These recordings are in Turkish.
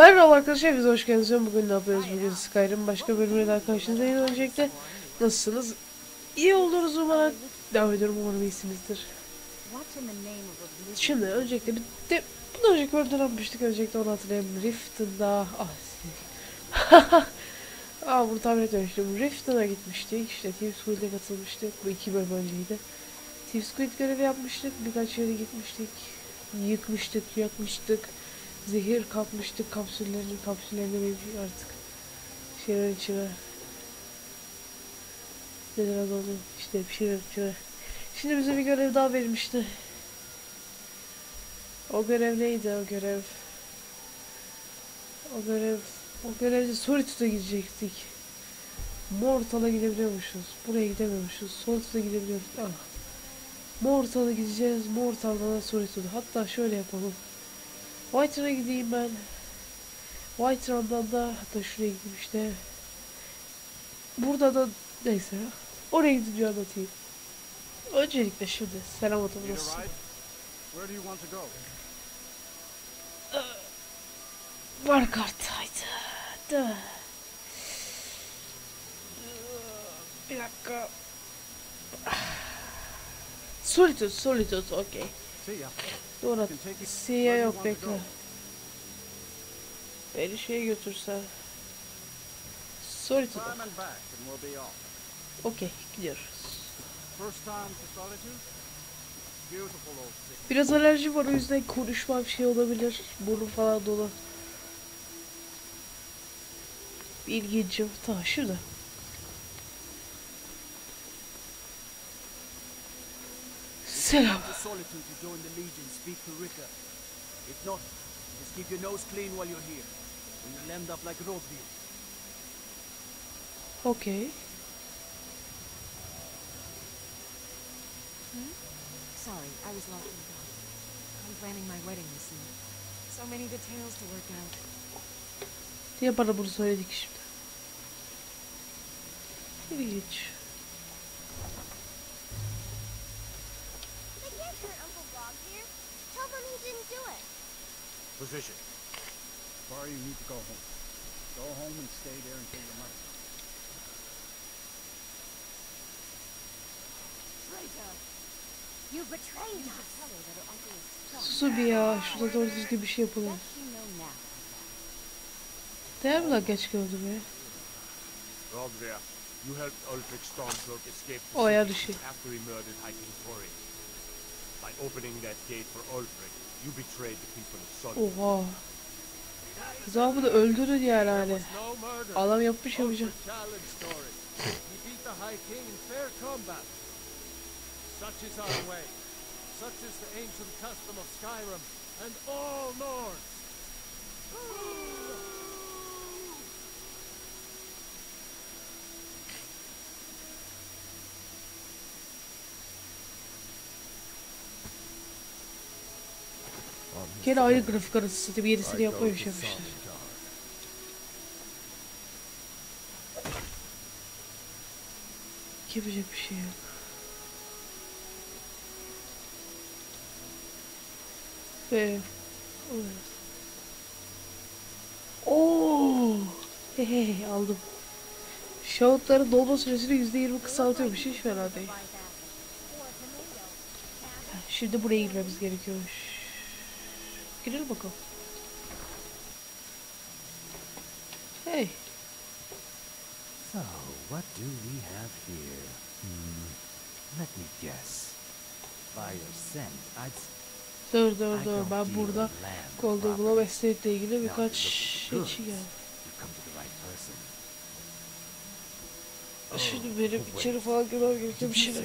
Merhaba arkadaşlar, biz hoş geldiniz. Bugün ne yapıyoruz? Bugün Skyrim başka bölümüyle daha karşınızdayız öncelikle. Nasılsınız? İyi oluruz umarım. Devam ediyorum umarım iyisinizdir. Şimdi öncelikle bir de bundan önceki bölümde ne yapmıştık? Öncelikle onu hatırlayayım. Riften'da... Ah, Aa bunu tahmin etmemiştim. Riften'a gitmiştik. İşte Team Squid'e katılmıştık. Bu iki bölüm önceydi. Team Squid görevi yapmıştık. Birkaç yere gitmiştik. Yıkmıştık, yakmıştık. Zehir kapmıştık kapsüllerini, kapsüllerini mevcut artık. Şeyler içine. Adı onu? İşte bir şeyler içine. Şimdi bize bir görev daha vermişti. O görev neydi o görev? O görev... O görevde Solitude'a gidecektik. Mortal'a gidebiliyormuşuz. Buraya gidemiyormuşuz. Solitude'a gidebiliyoruz. Ah. Mortal'a gideceğiz. Mortal'dan da Solitude. Hatta şöyle yapalım. Whiterun'a gideyim ben. Whiterun'dan da hatta şuraya gideyim işte. Burada da neyse. Oraya gidince anlatayım. Öncelikle şimdi selam to go? Var kartaydı. Da. Bir dakika. Solitude, Solitude, okey. Siya where you yok bekle. Beni şeye götürse. Solitude. Okey, gidiyoruz. Biraz alerji var o yüzden konuşmam şey olabilir. Burnum falan dolu. İlginç. Tamam şurada. Selam. to Solitude to join the Legion, speak to Rika. If not, just keep your nose clean while you're here. Or you'll end up like Rodbeard. Okey. Hmm? Sorry, I was lost in thought. I'm planning my wedding this year. So many details to work out. Niye bana bunu söyledik şimdi? İlginç. They hurt Uncle Bob here. Tell them he didn't do it. Position. Sorry, you need to go home. Go home and stay there until your mother. Traitor! You betrayed us! Tell her that her uncle is strong. Susu bir ya. Şurada doğru düzgün bir şey yapalım. Değer mi lan geç gördüm ya? Rodria, you helped Ulfric Stormcloak escape the after he murdered High King Thorin. By opening that gate for Ulfric, you betrayed the people of Sodom. Oha. Zabı da öldürün yani hani. Adam yapmış yapacak. Combat. Such is our way. Such is the ancient custom of Skyrim and all Nords. Gene aynı grafik arası satayım. Yenisini yapmamış yapmışlar. Yapacak bir şey yok. Ve... Evet. Oo! Hehe aldım. Şahutların dolma süresini %20 kısaltıyormuş. Hiç fena değil. Şimdi buraya girmemiz gerekiyormuş. Girelim bakalım. Hey. So, what do we have here? Hmm, let me guess. By your scent, I'd Dur dur dur. Ben burada property. Globe Estate ile ilgili birkaç şey geldi. right person. Şimdi benim içeri falan girmem gerekiyor bir şeyler.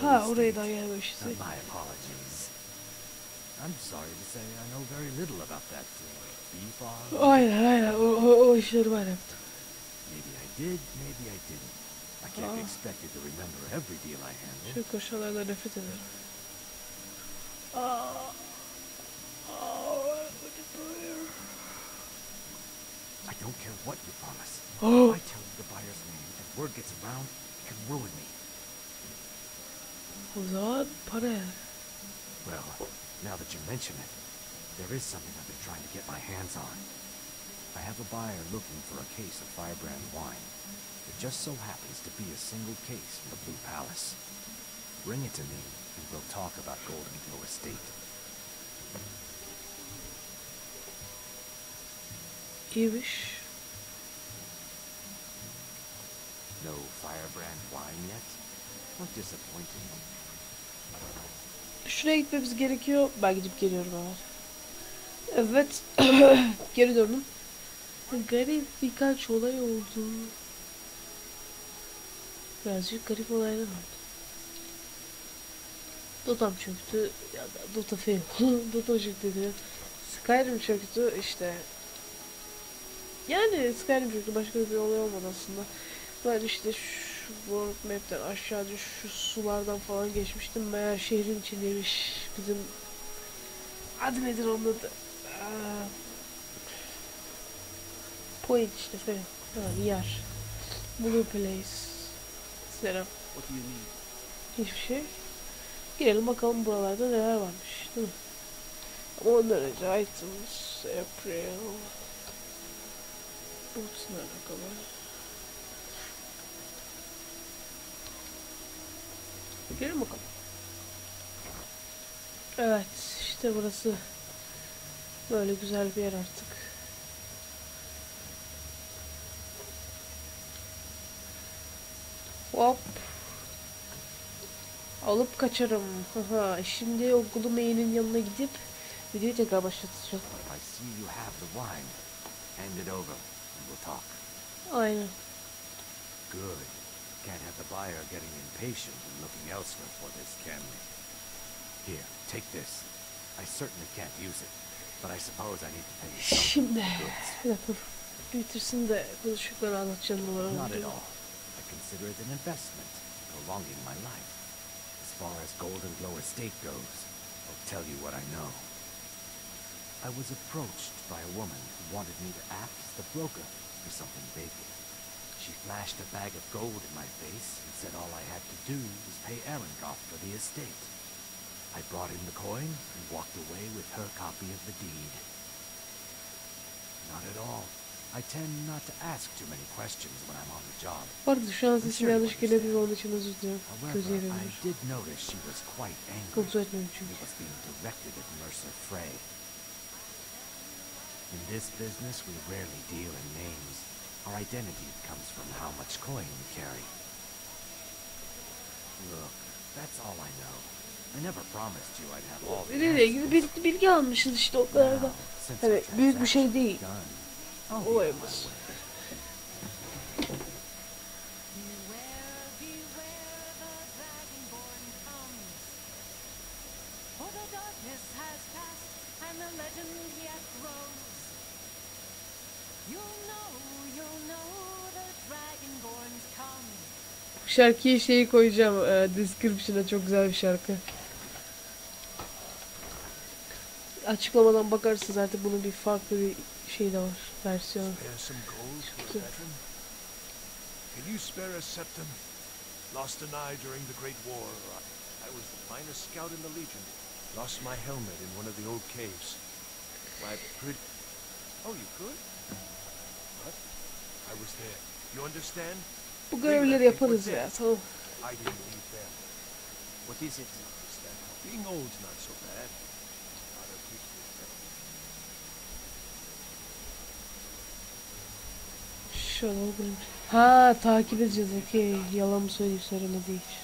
Ha oraya daha gelmemişti. My apologies. I'm sorry to say I know very little about that uh, bee farm. Aynen aynen o, o, o işleri ben yaptım. Maybe I did, maybe I didn't. I can't be Ah. expected to remember every deal I handle. Şu koşalardan nefret ederim. Aa. Aa, bu ne böyle? I don't care what you promise. Oh. If I tell you the buyer's name and word gets around, it can ruin me. O zaman para. Well, now that you mention it, there is something I've been trying to get my hands on. I have a buyer looking for a case of firebrand wine. It just so happens to be a single case from the Blue Palace. Bring it to me, and we'll talk about Golden Glow Estate. İyiymiş. No firebrand wine yet? How disappointing. Şuraya gitmemiz gerekiyor. Ben gidip geliyorum hemen. Evet. Geri döndüm. Garip birkaç olay oldu. Birazcık garip olaylar oldu. Dota'm çöktü. Ya da Dota fail. Dota çöktü diyor. Skyrim çöktü işte. Yani Skyrim çöktü. Başka bir olay olmadı aslında. Ben işte şu World Map'ten aşağı düş şu sulardan falan geçmiştim. Meğer şehrin içindeymiş bizim adı nedir onun adı? Aa, Point işte falan. Ha, yer. Blue Place. Selam. Hiçbir şey. Girelim bakalım buralarda neler varmış. Değil mi? Ama ondan önce items, April. Boots ne alakalı? Girelim bakalım. Evet, işte burası böyle güzel bir yer artık. Hop. Alıp kaçarım. Haha. Şimdi o Gloomhaven'in yanına gidip videoyu tekrar başlatacağım. I see you have the wine. Hand it over, and we'll talk. Aynen. Good. Can't have the buyer getting impatient and looking elsewhere for this, can we? Here, take this. I certainly can't use it, but I suppose I need to pay you Şimdi for the goods. bir dakika dur. Bitirsin de konuştukları anlatacağım numara. Not at all. I consider it an investment, prolonging my life. As far as Golden Glow Estate goes, I'll tell you what I know. I was approached by a woman who wanted me to act as the broker for something big. She flashed a bag of gold in my face and said all I had to do was pay Arengoff for the estate. I brought in the coin and walked away with her copy of the deed. Not at all. I tend not to ask too many questions when I'm on the job. Bu arada şu an sesim yanlış gelebilir onun için özür diliyorum. However, I did notice she was quite angry. Kontrol etmiyorum çünkü. It was being directed at Mercer Frey. In this business, we rarely deal in names. Our identity comes from how much coin we carry. Look, that's all I know. I never promised you I'd have all the ilgili answers. bilgi, almışız işte o kadar da. Now, Evet, the büyük bir şey değil. done, I'll be on my Olayımız. Şarkıyı şeyi koyacağım. E, description'a çok güzel bir şarkı. Açıklamadan bakarsınız artık bunun bir farklı bir şey de var. Veteran? Can you spare a septum? Lost an eye during the Great War. I was the finest scout in the Legion. Lost my helmet in one of the old caves. My pretty... Oh, you could? What? I was there. You understand? Bu görevleri yaparız ya tamam. Şöyle olayım. Ha takip edeceğiz okey. Yalan mı söyleyip söylemediği hiç.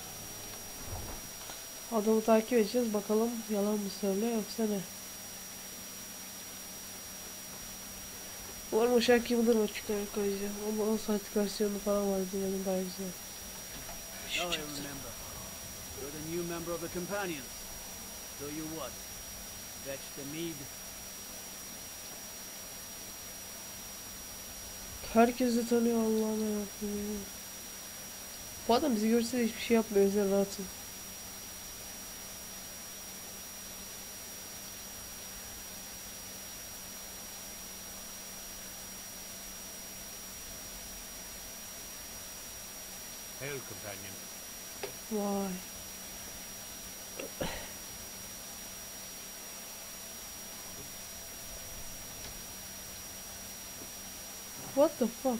Adamı takip edeceğiz bakalım yalan mı söyle yoksa ne. Umarım o şarkıyı bulurum açıklamaya koyacağım. Ama 10 saatlik versiyonu falan var dinledim bayağı güzel. Şu Now I çok güzel. remember. You're the new member of the Companions. So you what? Fetch the mead? Herkes de tanıyor Allah'ım yarabbim. Bu adam bizi görse de hiçbir şey yapmıyor. Yüzden rahatım. Hail, companion. Vay. What the fuck?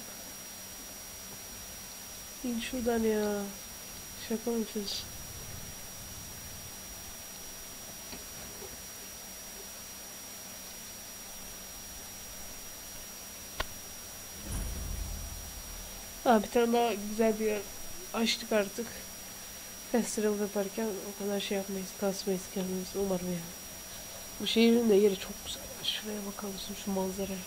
İn şuradan ya. Şaka mı yapıyorsun? Ha bir tane daha güzel bir yer açtık artık. Festival yaparken o kadar şey yapmayız, kasmayız kendimizi umarım yani. Bu şehrin de yeri çok güzel. ya. Şuraya bakar mısın şu manzaraya?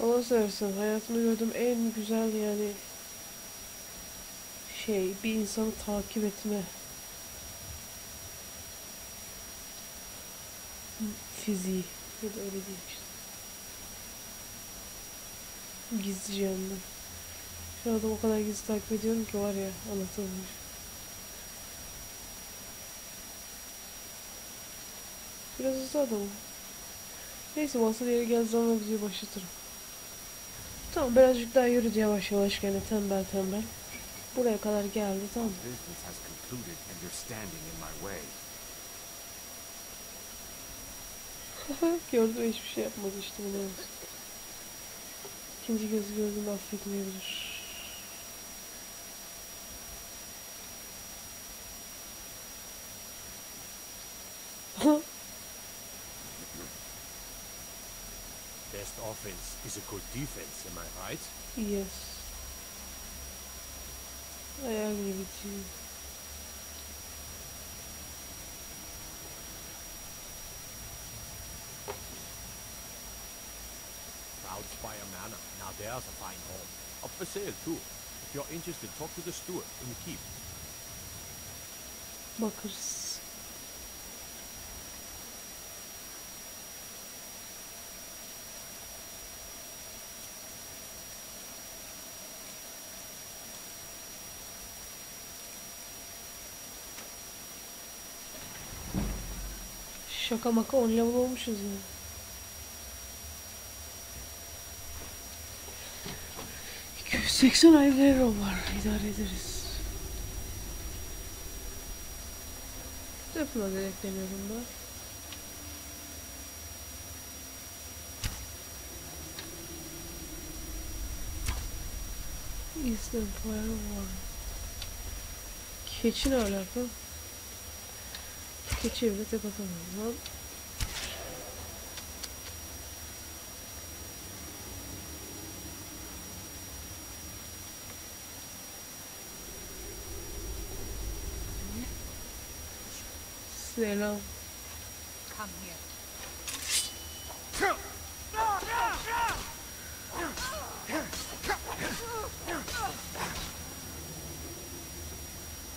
Allah seversen hayatımda gördüğüm en güzel yani şey bir insanı takip etme fiziği ya da öyle değil. Gizlice de. Şu adam o kadar gizli takip ediyorum ki var ya anlatamam. Biraz hızlı adamım. Neyse masa yere geldiği zaman videoyu başlatırım. Tamam birazcık daha yürüdü yavaş yavaş gene tembel tembel. Buraya kadar geldi tamam. Gördü ve hiçbir şey yapmadı işte ne olsun. İkinci gördüğünde affetmeyebilir. Best offense is a good defense, am I right? yes. I agree with you. There's a fine home. Up for sale too. If you're interested, talk to the steward in the keep. Bakarız. Şaka maka 10 level olmuşuz yani. ...280 ay level var. İdare ederiz. Direkt deniyorum ben. East Empire var. Keçi ne alaka? Keçi evde tek lan. Here.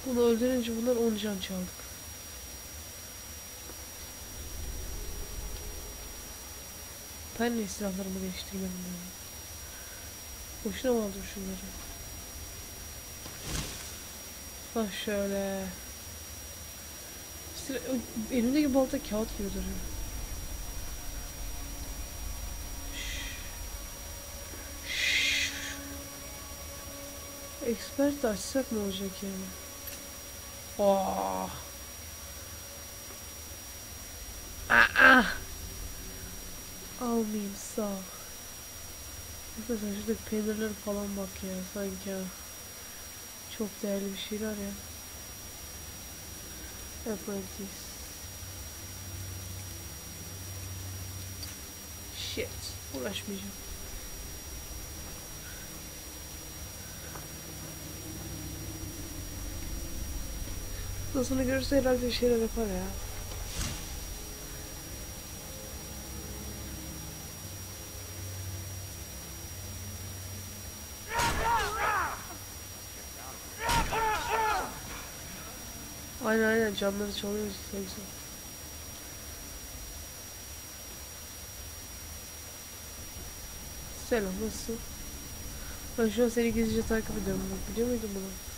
Bunu öldürünce bundan 10 can çaldık. Ben niye silahlarımı değiştirmedim yani? Boşuna mı aldım şunları? Ha şöyle. Sıra, elimdeki balta kağıt gibi duruyor. Expert açsak ne olacak yani? Oh. Aa. Almayayım sağ ol. Mesela şuradaki peynirlere falan bak ya sanki. Çok değerli bir şeyler ya. Apprentice. Shit. Uğraşmayacağım. Nasıl görürse herhalde bir şeyler yapar ya. Aynen aynen canları çalıyor işte güzel. Selam nasılsın? Ben şu an seni gizlice takip ediyorum. Biliyor muydun bunu?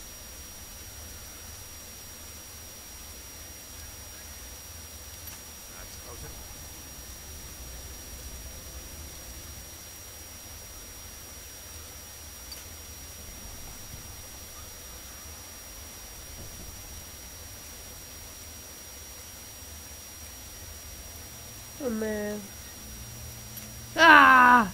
Ah!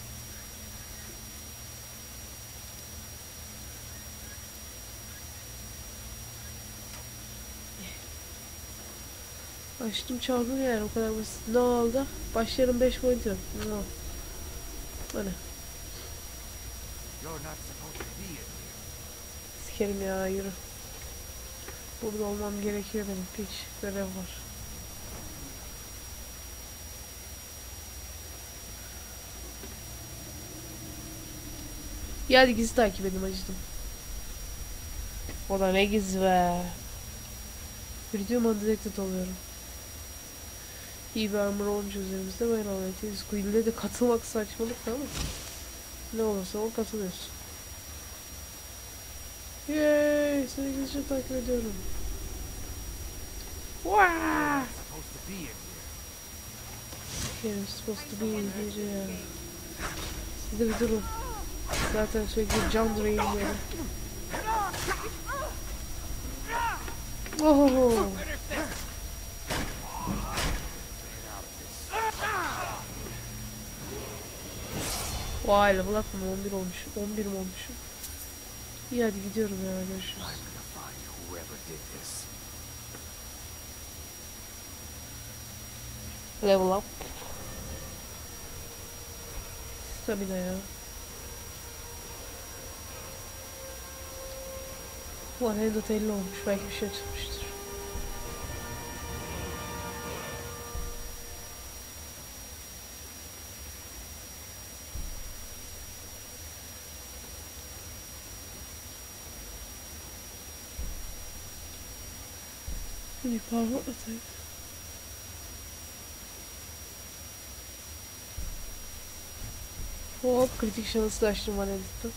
Açtım çaldım yani o kadar basit. Ne oldu? Başlarım 5 point yok. İn here. sikerim ya yürü. Burada olmam gerekiyor benim. Piç görev var. Ya hadi gizli takip edin acıdım. O da ne gizli be. Yürüdüğüm an detected oluyorum. İyi bir armor olmuş üzerimizde böyle anlatıyoruz. Queen'le de katılmak saçmalık da ama. Ne olursa ol katılıyorsun. Yay! Seni gizlice takip ediyorum. Wow! Supposed to be in here. You're supposed to be here ya. Siz de bir durun. Zaten sürekli can drain yani. Oh! Vay level up mı? 11 olmuş. 11 mi olmuşum? İyi hadi gidiyorum ya görüşürüz. Level up. Stamina ya. Ulan Handed 50 olmuş. Belki bir şey çıkmıştır. Bir parmak atayım. Hop kritik şansı açtım bana editte.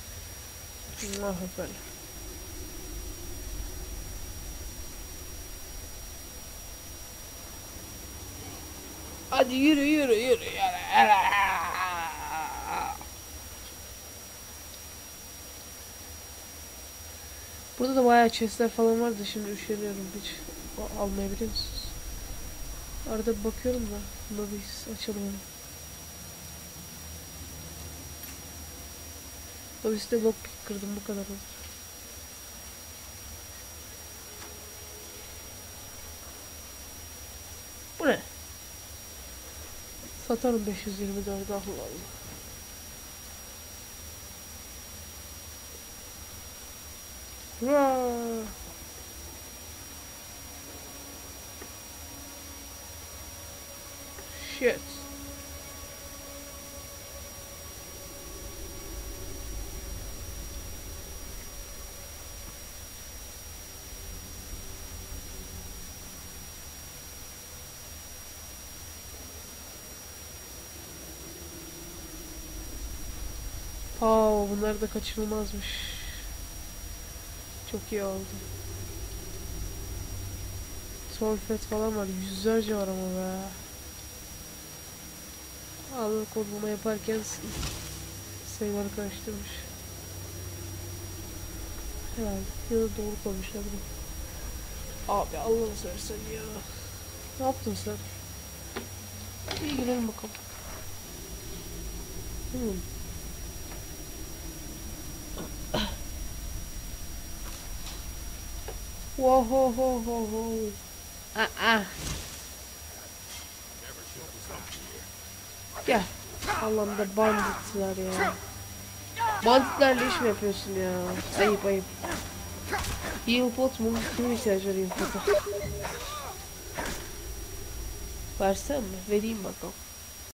Hadi yürü yürü yürü yürü. Burada da bayağı chestler falan vardı şimdi üşeniyorum hiç a- almayabiliyor musunuz? Arada bakıyorum da bunda bir açalım. O üstte lockpick kırdım bu kadar olur. Bu ne? Satarım 524 Allah Allah. Hurra! Shit. Aa, bunlar da kaçırılmazmış. Çok iyi oldu. Solfet falan var. Yüzlerce var ama be. Allah kodlama yaparken sayıları karıştırmış. Herhalde. Ya da doğru koymuşlar bunu. Abi Allah'ını seversen ya. Ne yaptın sen? İyi girelim bakalım. Hmm. Whoa, ho, ho, ho, ho. Aa. Gel. Allah'ım da banditler ya. Banditlerle iş mi yapıyorsun ya? Ayıp ayıp. Heal pot mu? Kimin ihtiyacı var heal pot'a? Versem mi? Vereyim bakalım.